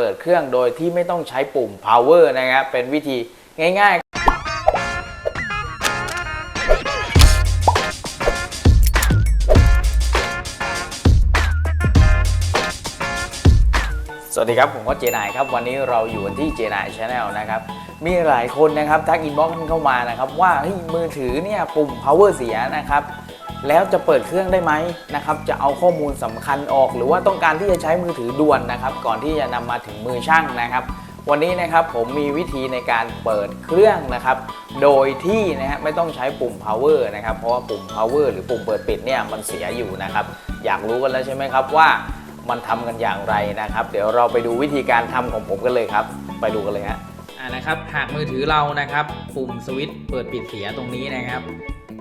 เปิดเครื่องโดยที่ไม่ต้องใช้ปุ่ม power นะครับ เป็นวิธีง่ายๆสวัสดีครับผมก็เจนายครับวันนี้เราอยู่กันที่เจนายชาแนลนะครับมีหลายคนนะครับทักอินบ็อกซ์เข้ามานะครับว่าเฮ้ยมือถือเนี่ยปุ่ม power เสียนะครับ แล้วจะเปิดเครื่องได้ไหมนะครับจะเอาข้อมูลสำคัญออก หรือว่าต้องการที่จะใช้มือถือด่วนนะครับ ก่อนที่จะนำมาถึงมือช่างนะครับ วันนี้นะครับผมมีวิธีในการเปิดเครื่องนะครับ โดยที่นะฮะไม่ต้องใช้ปุ่ม power นะครับ เพราะว่าปุ่ม power หรือปุ่มเปิดปิดเนี่ยมันเสียอยู่นะครับ อยากรู้กันแล้วใช่ไหมครับว่ามันทำกันอย่างไรนะครับ เดี๋ยวเราไปดูวิธีการทำของผมกันเลยครับ ไปดูกันเลยฮะอ่านะครับหากมือถือเรานะครับ ปุ่มสวิตช์เปิดปิดเสียตรงนี้นะครับ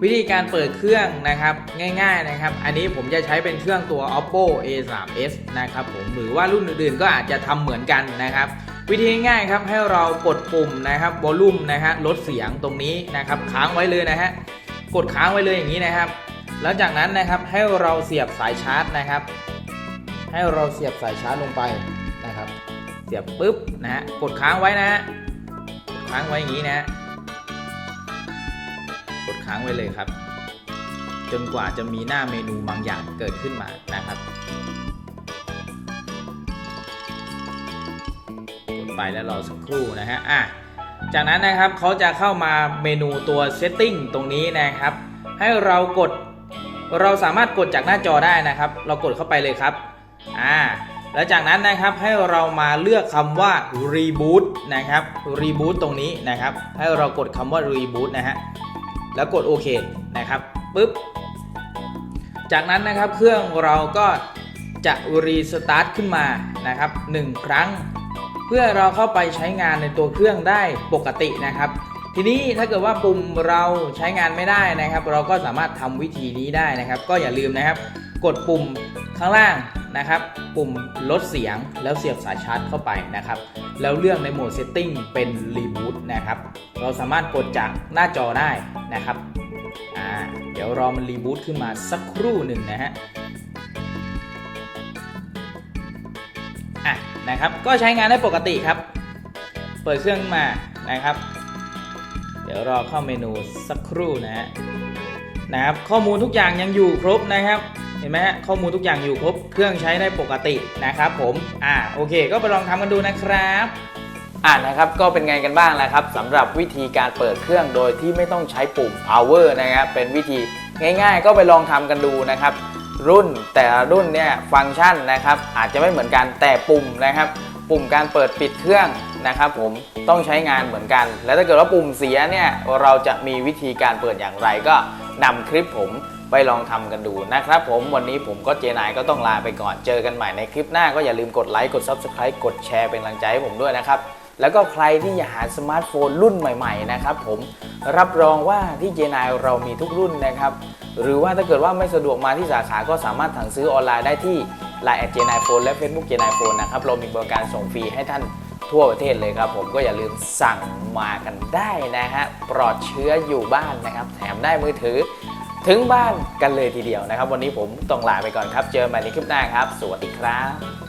วิธีการเปิดเครื่องนะครับง่ายๆนะครับ อันนี้ผมจะใช้เป็นเครื่องตัว oppo a3s นะครับผมหรือว่ารุ่นอื่นๆก็อาจจะทำเหมือนกันนะครับวิธีง่ายๆครับให้เรากดปุ่มนะครับ volume นะฮะลดเสียงตรงนี้นะครับค้างไว้เลยนะฮะกดค้างไว้เลยอย่างนี้นะครับแล้วจากนั้นนะครับให้เราเสียบสายชาร์จนะครับ ให้เราเสียบสายชาร์จลงไปนะครับ เสียบปุ๊บนะฮะกดค้างไว้นะฮะค้างไว้อย่างนี้นะฮะ ค้างไว้เลยครับ จนกว่าจะมีหน้าเมนูบางอย่างเกิดขึ้นมานะครับกดไปแล้วรอสักครู่นะฮะอะจากนั้นนะครับเขาจะเข้ามาเมนูตัว setting ตรงนี้นะครับ ให้เรากดเราสามารถกดจากหน้าจอได้นะครับ เรากดเข้าไปเลยครับอ่าแล้วจากนั้นนะครับให้เรามาเลือกคำว่า reboot นะครับ reboot ตรงนี้นะครับ ให้เรากดคำว่า reboot นะฮะ แล้วกดโอเคนะครับปุ๊บจากนั้นนะครับเครื่องเราก็จะรีสตาร์ทขึ้นมานะครับ1ครั้ง เพื่อเราเข้าไปใช้งานในตัวเครื่องได้ปกตินะครับ ทีนี้ถ้าเกิดว่าปุ่มเราใช้งานไม่ได้นะครับ เราก็สามารถทำวิธีนี้ได้นะครับ ก็อย่าลืมนะครับ กดปุ่มข้างล่าง นะครับ ปุ่มลดเสียงแล้วเสียบสายชาร์จเข้าไปนะครับ แล้วเลือกในโหมด Setting เป็นรีบูตนะครับ เราสามารถกดจากหน้าจอได้นะครับอ่าเดี๋ยวรอมันรีบูตขึ้นมาสักครู่หนึ่งนะฮะอะนะครับ ก็ใช้งานได้ปกติครับ เปิดเครื่องมานะครับ เดี๋ยวรอเข้าเมนูสักครู่นะฮะนะครับ ข้อมูลทุกอย่างยังอยู่ครบนะครับ ห็นไหมข้อมูลทุกอย่างอยู่ครบเครื่องใช้ได้ปกตินะครับผมอ่าโอเค ก็ไปลองทำกันดูนะครับอ่านะครับก็เป็นไงกันบ้างนะครับสำหรับวิธีการเปิดเครื่องโดยที่ไม่ต้องใช้ปุ่ม power นะครับเป็นวิธีง่าย ๆ ก็ไปลองทำกันดูนะครับ รุ่นแต่ละรุ่นเนี่ยฟังก์ชันนะครับอาจจะไม่เหมือนกันแต่ปุ่มนะครับปุ่มการเปิดปิดเครื่องนะครับผมต้องใช้งานเหมือนกัน แล้วถ้าเกิดว่าปุ่มเสียเนี่ยเราจะมีวิธีการเปิดอย่างไรก็นำคลิปผม ไปลองทำกันดูนะครับผมวันนี้ผมก็เจนายก็ต้องลาไปก่อนเจอกันใหม่ในคลิปหน้าก็อย่าลืมกดไลค์กด Subscribe กดแชร์เป็นกำลังใจให้ผมด้วยนะครับแล้วก็ใครที่อยากหาสมาร์ทโฟนรุ่นใหม่ๆนะครับผมรับรองว่าที่เจนายเรามีทุกรุ่นนะครับหรือว่าถ้าเกิดว่าไม่สะดวกมาที่สาขาก็สามารถสั่งซื้อออนไลน์ได้ที่ Line แอดเจนายโฟนและ Facebook เจนายโฟนนะครับเรามีบริการส่งฟรีให้ท่านทั่วประเทศเลยครับผมก็อย่าลืมสั่งมากันได้นะฮะปลอดเชื้ออยู่บ้านนะครับ แถมได้มือถือ ถึงบ้านกันเลยทีเดียวนะครับ วันนี้ผมต้องลาไปก่อนครับ เจอกันใหม่ในคลิปหน้าครับ สวัสดีครับ